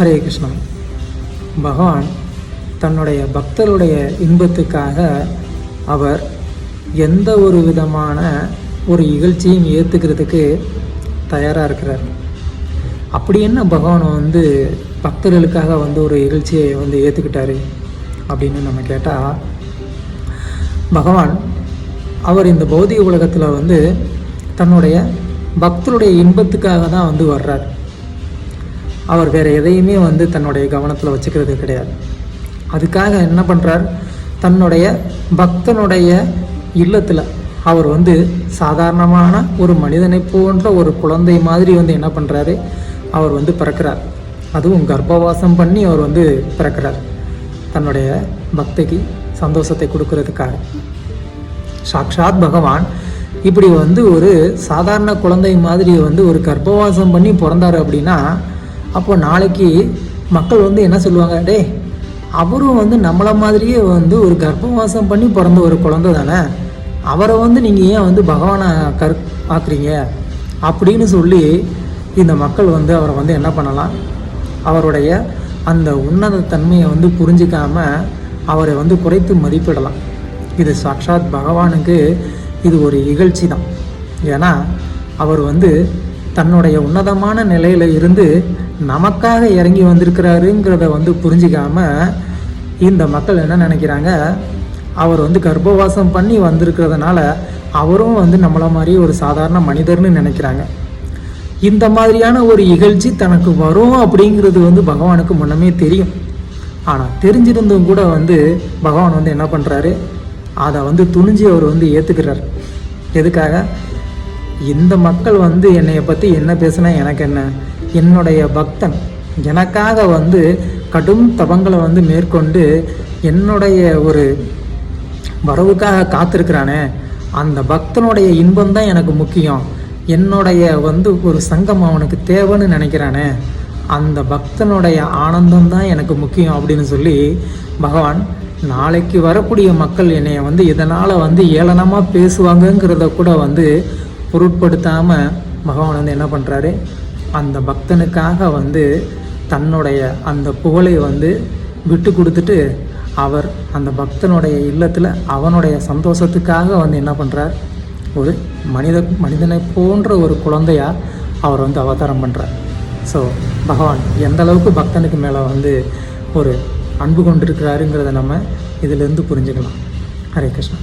ஹரே கிருஷ்ணா. பகவான் தன்னுடைய பக்தருடைய இன்பத்துக்காக அவர் எந்த ஒரு விதமான ஒரு இகழ்ச்சியும் ஏற்றுக்கிறதுக்கு தயாராக இருக்கிறார். அப்படி என்ன பகவான் வந்து பக்தர்களுக்காக வந்து ஒரு இகழ்ச்சியை வந்து ஏற்றுக்கிட்டாரு அப்படின்னு நம்ம கேட்டால் பகவான் அவர் இந்த பௌதிக உலகத்தில் வந்து தன்னுடைய பக்தருடைய இன்பத்துக்காக தான் வந்து வர்றார். அவர் வேறு எதையுமே வந்து தன்னுடைய கவனத்தில் வச்சுக்கிறது கிடையாது. அதுக்காக என்ன பண்ணுறார் தன்னுடைய பக்தனுடைய இல்லத்தில் அவர் வந்து சாதாரணமான ஒரு மனிதனை போன்ற ஒரு குழந்தை மாதிரி வந்து என்ன பண்ணுறாரு அவர் வந்து பிறக்கிறார். அதுவும் கர்ப்பவாசம் பண்ணி அவர் வந்து பிறக்கிறார். தன்னுடைய பக்திக்கு சந்தோஷத்தை கொடுக்கறதுக்காக. சாக்ஷாத் பகவான் இப்படி வந்து ஒரு சாதாரண குழந்தை மாதிரி வந்து ஒரு கர்ப்பவாசம் பண்ணி பிறந்தார் அப்படின்னா அப்போது நாளைக்கு மக்கள் வந்து என்ன சொல்லுவாங்க? டே அவரும் வந்து நம்மளை மாதிரியே வந்து ஒரு கர்ப்பவாசம் பண்ணி பிறந்த ஒரு குழந்தை தானே. அவரை வந்து நீங்கள் ஏன் வந்து பகவானை கற் பார்க்குறீங்க? அப்படின்னு சொல்லி இந்த மக்கள் வந்து அவரை வந்து என்ன பண்ணலாம்? அவருடைய அந்த உன்னத தன்மையை வந்து புரிஞ்சிக்காம அவரை வந்து குறைத்து மதிப்பிடலாம். இது சாக்ஷாத் பகவானுக்கு இது ஒரு இகழ்ச்சி தான். ஏன்னா அவர் வந்து தன்னுடைய உன்னதமான நிலையில் இருந்து நமக்காக இறங்கி வந்திருக்கிறாருங்கிறத வந்து புரிஞ்சிக்காம இந்த மக்கள் என்ன நினைக்கிறாங்க? அவர் வந்து கர்ப்பவாசம் பண்ணி வந்திருக்கிறதுனால அவரும் வந்து நம்மளை மாதிரி ஒரு சாதாரண மனிதர்னு நினைக்கிறாங்க. இந்த மாதிரியான ஒரு இகழ்ச்சி தனக்கு வரும் அப்படிங்கிறது வந்து பகவானுக்கு முன்னமே தெரியும். ஆனால் தெரிஞ்சிருந்தும் கூட வந்து பகவான் வந்து என்ன பண்ணுறாரு அதை வந்து துணிஞ்சு அவர் வந்து ஏற்றுக்கிறார் எதுக்காக? இந்த மக்கள் வந்து என்னையை பற்றி என்ன பேசுனா எனக்கு என்ன? என்னுடைய பக்தன் எனக்காக வந்து கடும் தபங்களை வந்து மேற்கொண்டு என்னுடைய ஒரு வரவுக்காக காத்திருக்கிறானே அந்த பக்தனுடைய இன்பம் தான் எனக்கு முக்கியம். என்னுடைய வந்து ஒரு சங்கம் அவனுக்கு தேவைன்னு நினைக்கிறானே அந்த பக்தனுடைய ஆனந்தம் தான் எனக்கு முக்கியம் அப்படின்னு சொல்லி பகவான் நாளைக்கு வரக்கூடிய மக்கள் என்னை வந்து இதனால் வந்து ஏளனமாக பேசுவாங்கங்கிறத கூட வந்து பொருட்படுத்தாமல் பகவான் வந்து என்ன பண்ணுறாரு அந்த பக்தனுக்காக வந்து தன்னுடைய அந்த புகழை வந்து விட்டு கொடுத்துட்டு அவர் அந்த பக்தனுடைய இல்லத்தில் அவனுடைய சந்தோஷத்துக்காக வந்து என்ன பண்ணுறார் ஒரு மனித மனிதனை போன்ற ஒரு குழந்தையாக அவர் வந்து அவதாரம் பண்ணுறார் ஸோ பகவான் எந்த அளவுக்கு பக்தனுக்கு மேலே வந்து ஒரு அன்பு கொண்டிருக்கிறாருங்கிறத நம்ம இதிலிருந்து புரிஞ்சுக்கலாம். ஹரே கிருஷ்ணா.